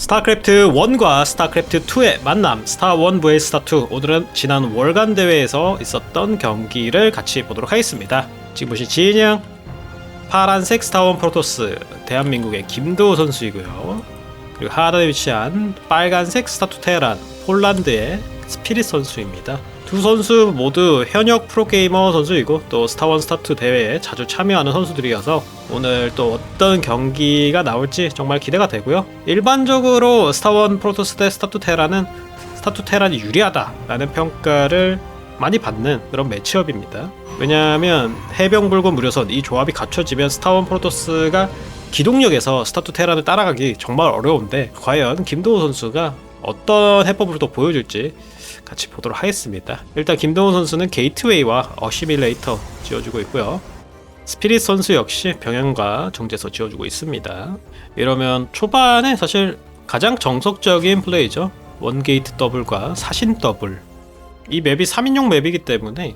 스타크래프트 1과 스타크래프트 2의 만남 스타 1 vs 스타 2 오늘은 지난 월간 대회에서 있었던 경기를 같이 보도록 하겠습니다. 지금 보신 진영 파란색 스타 1 프로토스 대한민국의 김도호 선수이고요. 그리고 하단에 위치한 빨간색 스타 2 테란 폴란드의 스피릿 선수입니다. 두 선수 모두 현역 프로게이머 선수이고 또 스타1 스타2 대회에 자주 참여하는 선수들이어서 오늘 또 어떤 경기가 나올지 정말 기대가 되고요. 일반적으로 스타1 프로토스 대 스타2 테라는 스타2 테란이 유리하다라는 평가를 많이 받는 그런 매치업입니다. 왜냐하면 해병불고 무료선 이 조합이 갖춰지면 스타1 프로토스가 기동력에서 스타2 테란을 따라가기 정말 어려운데 과연 김도호 선수가 어떤 해법을 또 보여줄지 같이 보도록 하겠습니다. 일단 김동훈 선수는 게이트웨이와 어시밀레이터 지어주고 있고요. 스피릿 선수 역시 병행과 정제서 지어주고 있습니다. 이러면 초반에 사실 가장 정석적인 플레이죠. 원게이트 더블과 사신 더블. 이 맵이 3인용 맵이기 때문에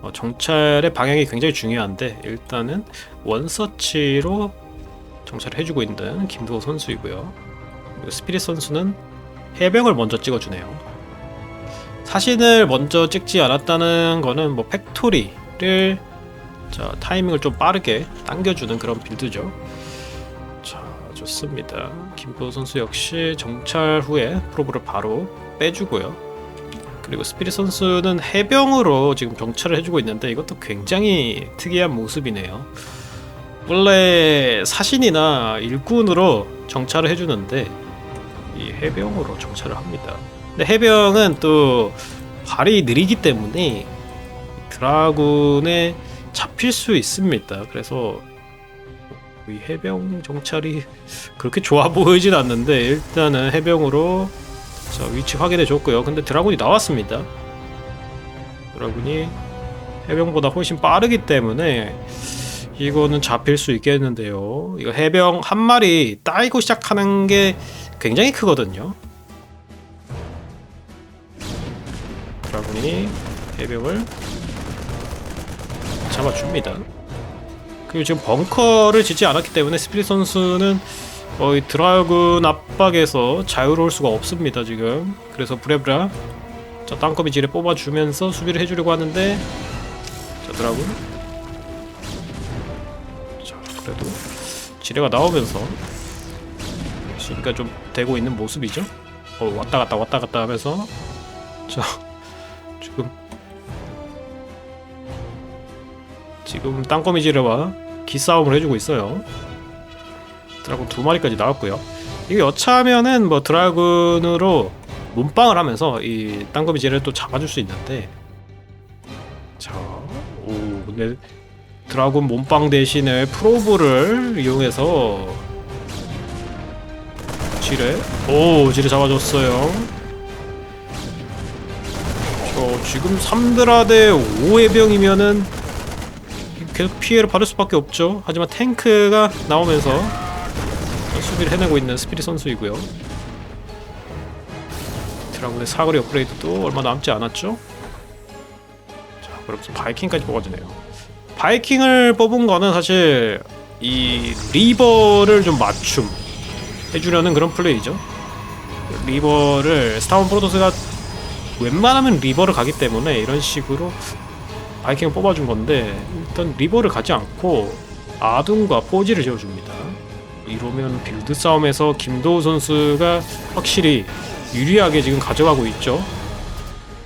어, 정찰의 방향이 굉장히 중요한데 일단은 원서치로 정찰을 해주고 있는 김도호 선수이고요. 스피릿 선수는 해병을 먼저 찍어주네요. 사진을 먼저 찍지 않았다는 거는 뭐 팩토리를 자 타이밍을 좀 빠르게 당겨주는 그런 빌드죠. 자 좋습니다. 김포 선수 역시 정찰 후에 프로브를 바로 빼주고요. 그리고 스피릿 선수는 해병으로 지금 정찰을 해주고 있는데 이것도 굉장히 특이한 모습이네요. 원래 사신이나 일꾼으로 정찰을 해주는데 이 해병으로 정찰을 합니다. 근데 해병은 또 발이 느리기 때문에 드라군에 잡힐 수 있습니다. 그래서 이 해병 정찰이 그렇게 좋아 보이진 않는데 일단은 해병으로 자 위치 확인해 줬고요. 근데 드라군이 나왔습니다. 드라군이 해병보다 훨씬 빠르기 때문에 이거는 잡힐 수 있겠는데요. 이거 해병 한 마리 따이고 시작하는 게 굉장히 크거든요. 드라군이 해병을 잡아줍니다. 그리고 지금 벙커를 짓지 않았기 때문에 스피릿 선수는 거의 드라군 압박에서 자유로울 수가 없습니다 지금. 그래서 브레브라 자 땅거미 지뢰 뽑아주면서 수비를 해주려고 하는데 자 드라군 자 그래도 지뢰가 나오면서 그러니까 좀 되고 있는 모습이죠. 어 왔다 갔다 왔다 갔다 하면서 자 지금 땅거미지르와 기싸움을 해주고 있어요. 드라군 두 마리까지 나왔고요. 이게 여차하면은 뭐 드라군으로 몸빵을 하면서 이 땅거미지를 또 잡아줄 수 있는데 자, 오 근데 드라군 몸빵 대신에 프로브를 이용해서 지뢰 오 지뢰 잡아줬어요. 저 지금 3드라 대 5해병이면은 계속 피해를 받을 수밖에 없죠. 하지만 탱크가 나오면서 수비를 해내고 있는 스피릿 선수이고요. 드라군의 사거리 업그레이드도 얼마 남지 않았죠. 자, 그러면서 바이킹까지 뽑아주네요. 바이킹을 뽑은 거는 사실 이 리버를 좀 맞춤 해주려는 그런 플레이죠. 리버를 스타원 프로토스가 웬만하면 리버를 가기 때문에 이런 식으로 바이킹을 뽑아준 건데 일단 리버를 가지 않고 아둔과 포지를 지어줍니다. 이러면 빌드 싸움에서 김도우 선수가 확실히 유리하게 지금 가져가고 있죠.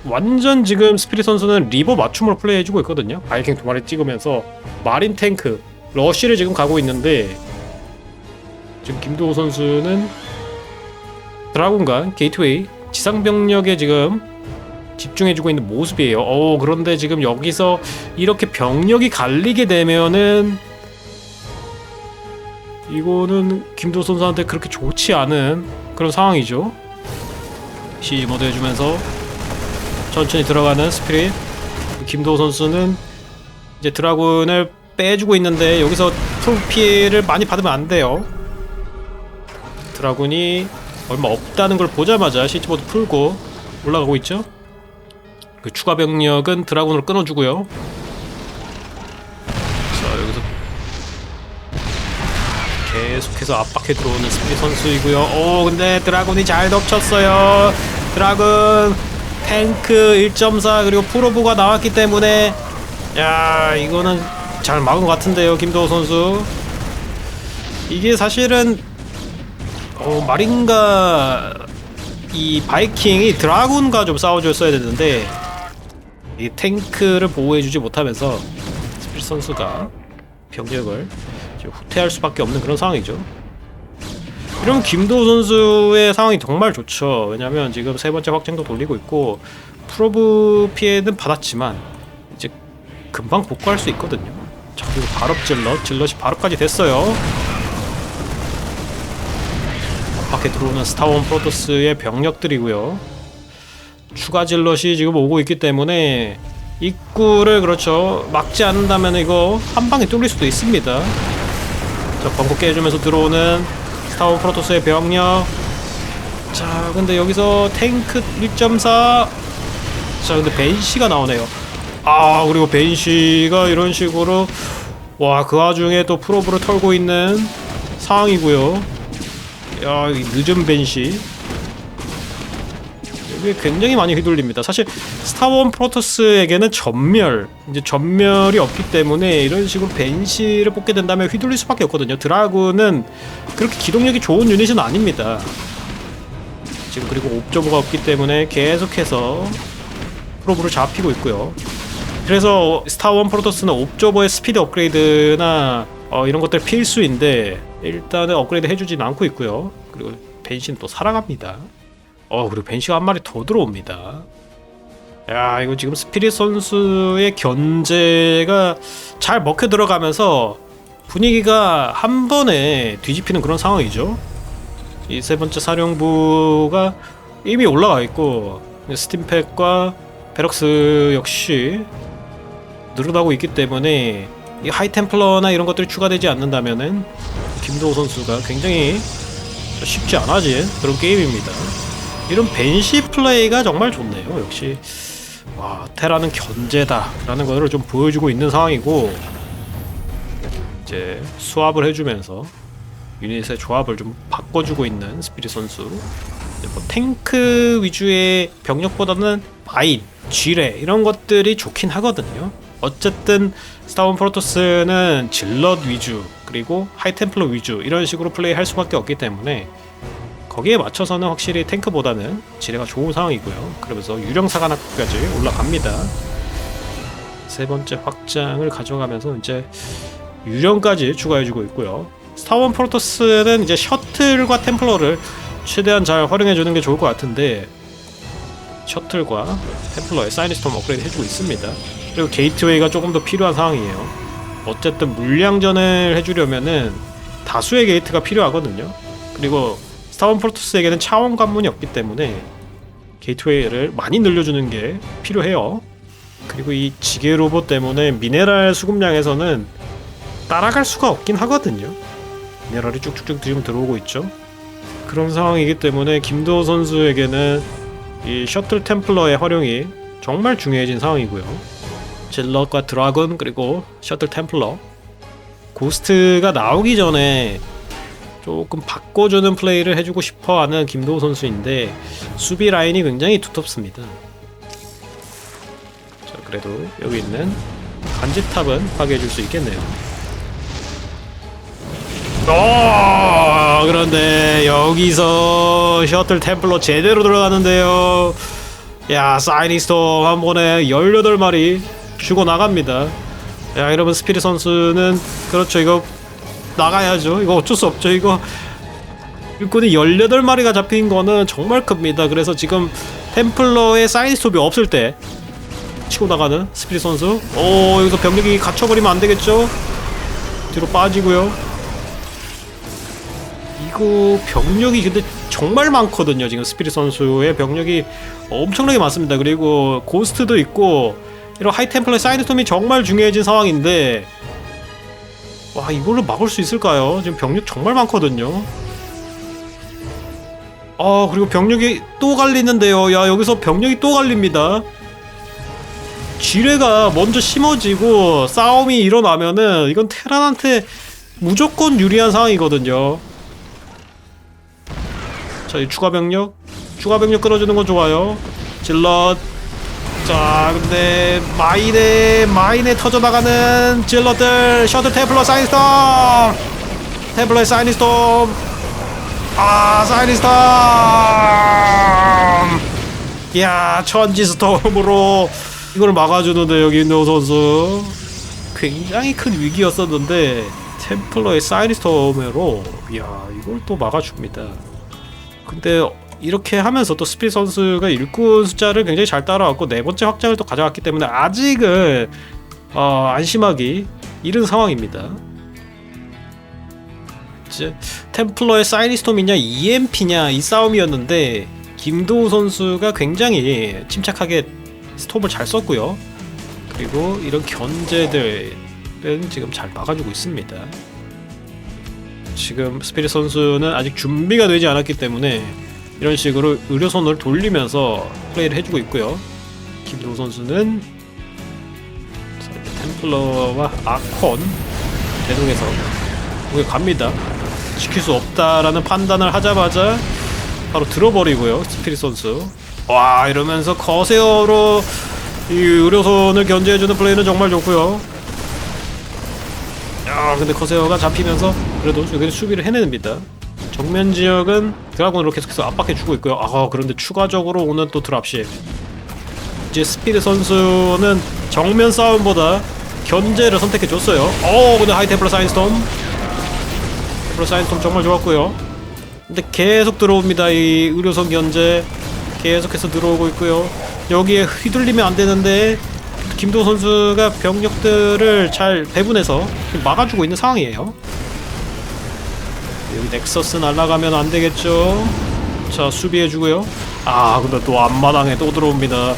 완전 지금 스피릿 선수는 리버 맞춤으로 플레이해주고 있거든요. 바이킹 두 마리 찍으면서 마린 탱크 러쉬를 지금 가고 있는데 지금 김도우 선수는 드라군과 게이트웨이 지상 병력에 지금 집중해주고 있는 모습이에요. 어 그런데 지금 여기서 이렇게 병력이 갈리게 되면은 이거는 김도 선수한테 그렇게 좋지 않은 그런 상황이죠. 시즈 모드 해주면서 천천히 들어가는 스피릿. 김도 선수는 이제 드라군을 빼주고 있는데 여기서 풀 피해를 많이 받으면 안 돼요. 드라군이 얼마 없다는 걸 보자마자 시즈 모드 풀고 올라가고 있죠. 그 추가 병력은 드라군으로 끊어주고요. 자 여기서 계속해서 압박해 들어오는 스피릿 선수이고요. 오 근데 드라군이 잘 덮쳤어요. 드라군 탱크 1.4 그리고 프로브가 나왔기 때문에 야 이거는 잘 막은 것 같은데요 김도호 선수. 이게 사실은 어, 마린가 이 바이킹이 드라군과 좀 싸워줬어야 되는데 이 탱크를 보호해주지 못하면서 스피릿 선수가 병력을 후퇴할 수밖에 없는 그런 상황이죠. 이러면 김도우 선수의 상황이 정말 좋죠. 왜냐면 지금 세 번째 확장도 돌리고 있고 프로브 피해는 받았지만 이제 금방 복구할 수 있거든요. 자 그리고 발업 질럿, 질럿이 발업까지 됐어요. 밖에 들어오는 스타원 프로토스의 병력들이고요. 추가 질럿이 지금 오고 있기 때문에 입구를 그렇죠 막지 않는다면 이거 한 방에 뚫릴 수도 있습니다. 자 벙커 깨주면서 들어오는 스타원 프로토스의 병력. 자 근데 여기서 탱크 1.4. 자 근데 벤시가 나오네요. 아 그리고 벤시가 이런 식으로 와 그 와중에 또 프로브를 털고 있는 상황이고요. 야, 이 늦은 벤시. 이게 굉장히 많이 휘둘립니다. 사실 스타원 프로토스에게는 전멸, 이제 전멸이 없기 때문에 이런 식으로 벤시를 뽑게 된다면 휘둘릴 수밖에 없거든요. 드라군은 그렇게 기동력이 좋은 유닛은 아닙니다. 지금 그리고 옵저버가 없기 때문에 계속해서 프로브를 잡히고 있고요. 그래서 스타원 프로토스는 옵저버의 스피드 업그레이드나 어, 이런 것들 필수인데 일단은 업그레이드 해주진 않고 있고요. 그리고 벤시는 또 살아갑니다. 어 그리고 벤시가 한 마리 더 들어옵니다. 야 이거 지금 스피릿 선수의 견제가 잘 먹혀 들어가면서 분위기가 한 번에 뒤집히는 그런 상황이죠. 이 세 번째 사령부가 이미 올라가 있고 스팀팩과 베럭스 역시 늘어나고 있기 때문에 이 하이템플러나 이런 것들이 추가되지 않는다면은 김도호 선수가 굉장히 쉽지 않아진 그런 게임입니다. 이런 벤시 플레이가 정말 좋네요. 역시 와 테라는 견제다라는 것을 좀 보여주고 있는 상황이고 이제 수합을 해주면서 유닛의 조합을 좀 바꿔주고 있는 스피릿 선수. 뭐 탱크 위주의 병력보다는 마인, 쥐레 이런 것들이 좋긴 하거든요. 어쨌든 스타원 프로토스는 질럿 위주 그리고 하이템플러 위주 이런 식으로 플레이할 수밖에 없기 때문에 거기에 맞춰서는 확실히 탱크보다는 지뢰가 좋은 상황이고요. 그러면서 유령 사관학까지 올라갑니다. 세 번째 확장을 가져가면서 이제 유령까지 추가해주고 있고요. 스타원 프로토스는 이제 셔틀과 템플러를 최대한 잘 활용해주는 게 좋을 것 같은데 셔틀과 템플러의 사이니스톰 업그레이드 해주고 있습니다. 그리고 게이트웨이가 조금 더 필요한 상황이에요. 어쨌든 물량전을 해주려면은 다수의 게이트가 필요하거든요. 그리고 스타원 프로토스에게는 차원 관문이 없기 때문에 게이트웨이를 많이 늘려주는 게 필요해요. 그리고 이 지게 로봇 때문에 미네랄 수급량에서는 따라갈 수가 없긴 하거든요. 미네랄이 쭉쭉쭉 지금 들어오고 있죠. 그런 상황이기 때문에 김도호 선수에게는 이 셔틀 템플러의 활용이 정말 중요해진 상황이고요. 질럿과 드라군 그리고 셔틀 템플러 고스트가 나오기 전에 조금 바꿔주는 플레이를 해주고 싶어 하는 김도우 선수인데 수비 라인이 굉장히 두텁습니다. 자 그래도 여기 있는 간지탑은 파괴해줄 수 있겠네요. 어 그런데 여기서 셔틀 템플러 제대로 들어가는데요. 야 사이니스톰 한 번에 18마리 죽어 나갑니다. 야 여러분 스피릿 선수는 그렇죠 이거 나가야죠. 이거 어쩔 수 없죠. 이거 일꾼이 18마리가 잡힌 거는 정말 큽니다. 그래서 지금 템플러의 사이스톱이 없을 때 치고 나가는 스피릿 선수. 오 여기서 병력이 갇혀버리면 안 되겠죠? 뒤로 빠지고요. 이거 병력이 근데 정말 많거든요. 지금 스피릿 선수의 병력이 엄청나게 많습니다. 그리고 고스트도 있고 이런 하이템플러 사이드톰이 정말 중요해진 상황인데 와 이걸로 막을 수 있을까요? 지금 병력 정말 많거든요 아 그리고 병력이 또 갈리는데요 야 여기서 병력이 또 갈립니다 지뢰가 먼저 심어지고 싸움이 일어나면은 이건 테란한테 무조건 유리한 상황이거든요. 자, 이 추가 병력, 추가 병력 끌어주는 건 좋아요. 질럿. 자, 근데 마인에 마인에 터져 나가는 질럿들 셔틀 테플러 사이스톰, 테플러의 사이니스톰. 아, 사이니스톰. 이야, 천지 스톰으로 이걸 막아주는데 여기 있는 선수 굉장히 큰 위기였었는데 템플러의 사이니스톰으로 이야 이걸 또 막아줍니다. 근데 이렇게 하면서 또 스피 선수가 일꾼 숫자를 굉장히 잘 따라왔고 네 번째 확장을 또 가져왔기 때문에 아직은 어, 안심하기 이른 상황입니다. 템플러의 사이니스톰이냐 EMP냐 이 싸움이었는데 김도우 선수가 굉장히 침착하게 스톱을 잘 썼고요. 그리고 이런 견제들은 지금 잘 막아주고 있습니다. 지금 스피릿 선수는 아직 준비가 되지 않았기 때문에 이런 식으로 의료선을 돌리면서 플레이를 해주고 있고요. 김도우 선수는 템플러와 아콘 대동해서 거기 갑니다. 지킬 수 없다라는 판단을 하자마자 바로 들어버리고요. 스피릿 선수. 와 이러면서 거세어로 이 의료선을 견제해주는 플레이는 정말 좋고요. 야 근데 커세어가 잡히면서 그래도 여기는 수비를 해냅니다. 정면 지역은 드라곤으로 계속해서 압박해주고 있고요. 아 그런데 추가적으로 오는 또 드랍십. 이제 스피드 선수는 정면 싸움보다 견제를 선택해줬어요. 어 근데 하이 템플러 사인스톰. 템플러 사인스톰 정말 좋았고요. 근데 계속 들어옵니다. 이 의료선 견제 계속해서 들어오고 있고요. 여기에 휘둘리면 안 되는데 김도 선수가 병력들을 잘 배분해서 막아주고 있는 상황이에요. 여기 넥서스 날아가면 안 되겠죠. 자 수비해주고요. 아 근데 또 앞마당에 또 들어옵니다.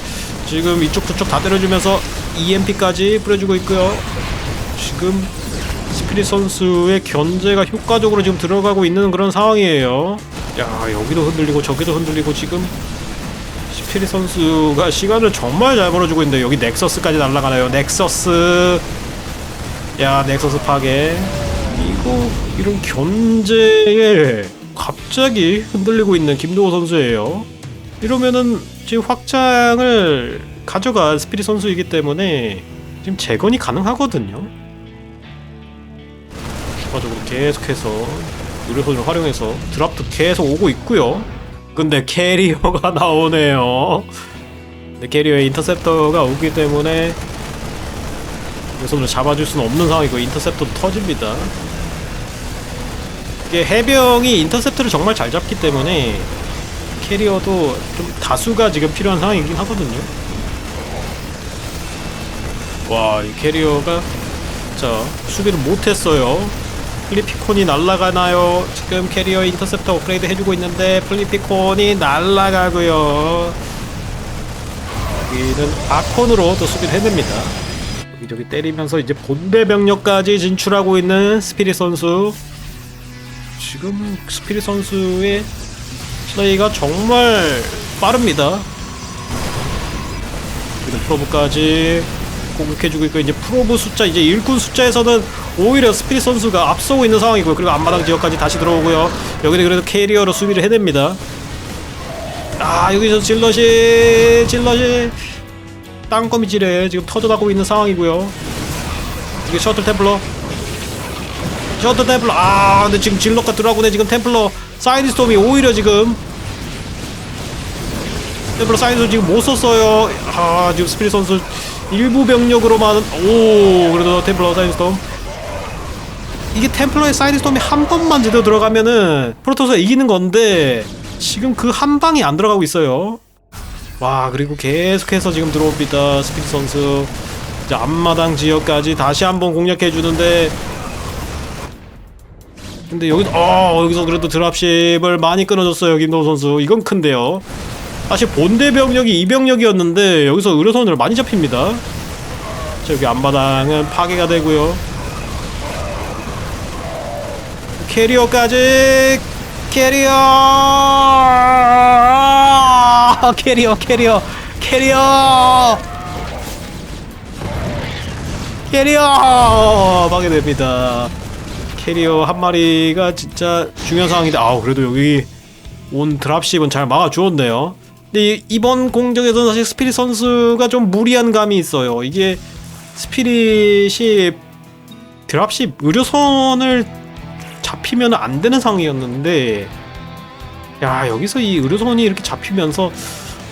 지금 이쪽 저쪽 다 때려주면서 EMP까지 뿌려주고 있고요. 지금 스피릿 선수의 견제가 효과적으로 지금 들어가고 있는 그런 상황이에요. 야 여기도 흔들리고 저기도 흔들리고 지금 스피릿 선수가 시간을 정말 잘 벌어주고 있는데 여기 넥서스까지 날아가나요? 넥서스 야 넥서스 파괴 이거 이런 견제에 갑자기 흔들리고 있는 김도호 선수예요. 이러면은 지금 확장을 가져간 스피릿 선수이기 때문에 지금 재건이 가능하거든요. 추가적으로 계속해서 의료선을 활용해서 드랍도 계속 오고 있고요. 근데 캐리어가 나오네요. 근데 캐리어에 인터셉터가 오기 때문에 의료선을 잡아줄 수는 없는 상황이고 인터셉터도 터집니다. 이게 해병이 인터셉터를 정말 잘 잡기 때문에 캐리어도 좀 다수가 지금 필요한 상황이긴 하거든요. 와, 이 캐리어가 자 수비를 못했어요. 플리피콘이 날아가나요? 지금 캐리어 인터셉터 업그레이드 해주고 있는데 플리피콘이 날아가고요. 여기는 아콘으로 또 수비를 해냅니다. 여기저기 때리면서 이제 본대 병력까지 진출하고 있는 스피릿 선수. 지금 스피릿 선수의 플레이가 정말 빠릅니다. 여기는 프로브까지 공격해주고 있고 이제 프로브 숫자 이제 일꾼 숫자에서는 오히려 스피릿 선수가 앞서고 있는 상황이고요. 그리고 앞마당 지역까지 다시 들어오고요. 여기는 그래도 캐리어로 수비를 해냅니다. 아 여기서 질럿이 질럿이 땅거미질에 지금 터져나고 있는 상황이고요. 이게 셔틀 템플러 셔틀 템플러. 아 근데 지금 질럿과 드라군에 지금 템플러 사이드스톰이 오히려 지금 템플러 사이드 지금 못 썼어요. 아 지금 스피릿 선수 일부 병력으로만 오 그래도 템플러 사이드스톰. 이게 템플러의 사이드스톰이 한 번만 제대로 들어가면은 프로토스가 이기는 건데 지금 그 한 방이 안 들어가고 있어요. 와 그리고 계속해서 지금 들어옵니다. 스피릿 선수. 이제 앞마당 지역까지 다시 한번 공략해 주는데 근데 여기 어 여기서 그래도 드랍십을 많이 끊어줬어요 김도우 선수 이건 큰데요. 사실 본대 병력이 2병력이었는데 여기서 의료선을 많이 잡힙니다. 자, 여기 앞마당은 파괴가 되고요. 캐리어까지 캐리어 캐리어 캐리어 캐리어 캐리어 파괴됩니다. 캐리어 한 마리가 진짜 중요한 상황인데 아우 그래도 여기 온 드랍십은 잘 막아주었네요. 근데 이- 이번 공격에서는 사실 스피릿 선수가 좀 무리한 감이 있어요. 이게 스피릿이 드랍십 의료선을 잡히면 안 되는 상황이었는데 야 여기서 이 의료선이 이렇게 잡히면서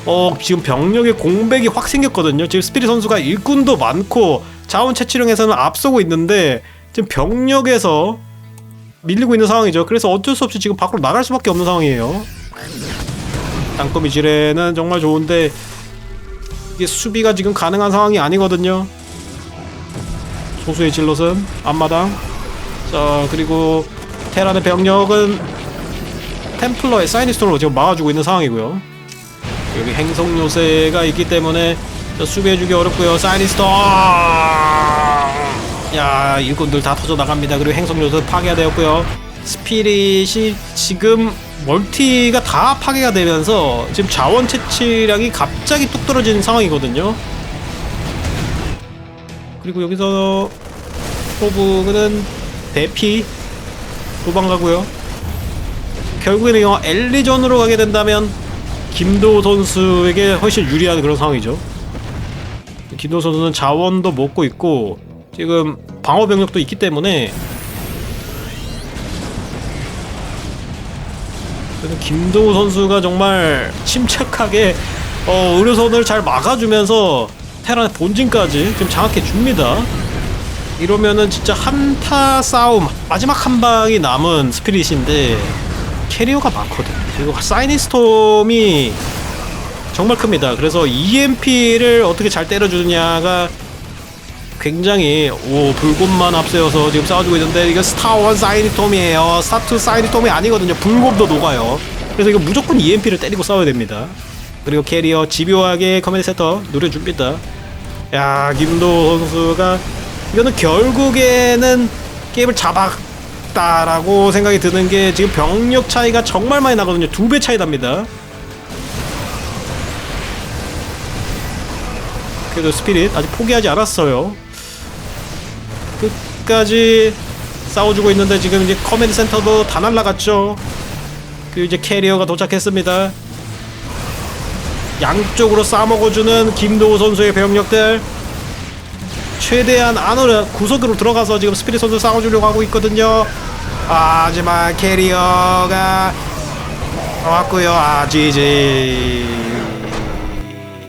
어 지금 병력의 공백이 확 생겼거든요. 지금 스피릿 선수가 일꾼도 많고 자원 채취량에서는 앞서고 있는데 지금 병력에서 밀리고 있는 상황이죠. 그래서 어쩔 수 없이 지금 밖으로 나갈 수밖에 없는 상황이에요. 땅거미 지뢰는 정말 좋은데 이게 수비가 지금 가능한 상황이 아니거든요. 소수의 질럿은 앞마당. 자 그리고 테란의 병력은 템플러의 사이니스톤으로 지금 막아주고 있는 상황이고요. 여기 행성 요새가 있기 때문에 저 수비해주기 어렵고요. 사이니스톤. 야 일꾼들 다 터져 나갑니다. 그리고 행성 요새 파괴가 되었고요. 스피릿이 지금 멀티가 다 파괴가 되면서 지금 자원 채취량이 갑자기 뚝 떨어지는 상황이거든요. 그리고 여기서 호브는 대피 도망가고요. 결국에는 이 엘리전으로 가게 된다면 김도호 선수에게 훨씬 유리한 그런 상황이죠. 김도호 선수는 자원도 먹고 있고 지금 방어 병력도 있기 때문에 김도호 선수가 정말 침착하게 어, 의료선을 잘 막아주면서 테란의 본진까지 지금 장악해 줍니다. 이러면은 진짜 한타 싸움 마지막 한 방이 남은 스피릿인데 캐리어가 많거든요. 그리고 사이니스톰이 정말 큽니다. 그래서 EMP를 어떻게 잘 때려주느냐가 굉장히 오 불곰만 앞세워서 지금 싸워주고 있는데 이거 스타원 사이니톰이에요. 스타투 사이니톰이 아니거든요. 불곰도 녹아요. 그래서 이거 무조건 EMP를 때리고 싸워야 됩니다. 그리고 캐리어 집요하게 커맨드 센터 노려줍니다. 야 김도 선수가 이거는 결국에는 게임을 잡았다라고 생각이 드는 게 지금 병력 차이가 정말 많이 나거든요. 두 배 차이 납니다. 그래도 스피릿 아직 포기하지 않았어요. 끝까지 싸워주고 있는데 지금 이제 커맨드 센터도 다 날라갔죠. 그 이제 캐리어가 도착했습니다. 양쪽으로 싸먹어주는 김도우 선수의 병력들 최대한 안으로 구석으로 들어가서 지금 스피릿 선수 싸워주려고 하고 있거든요. 아, 하지만 캐리어가 왔고요. 아, GG.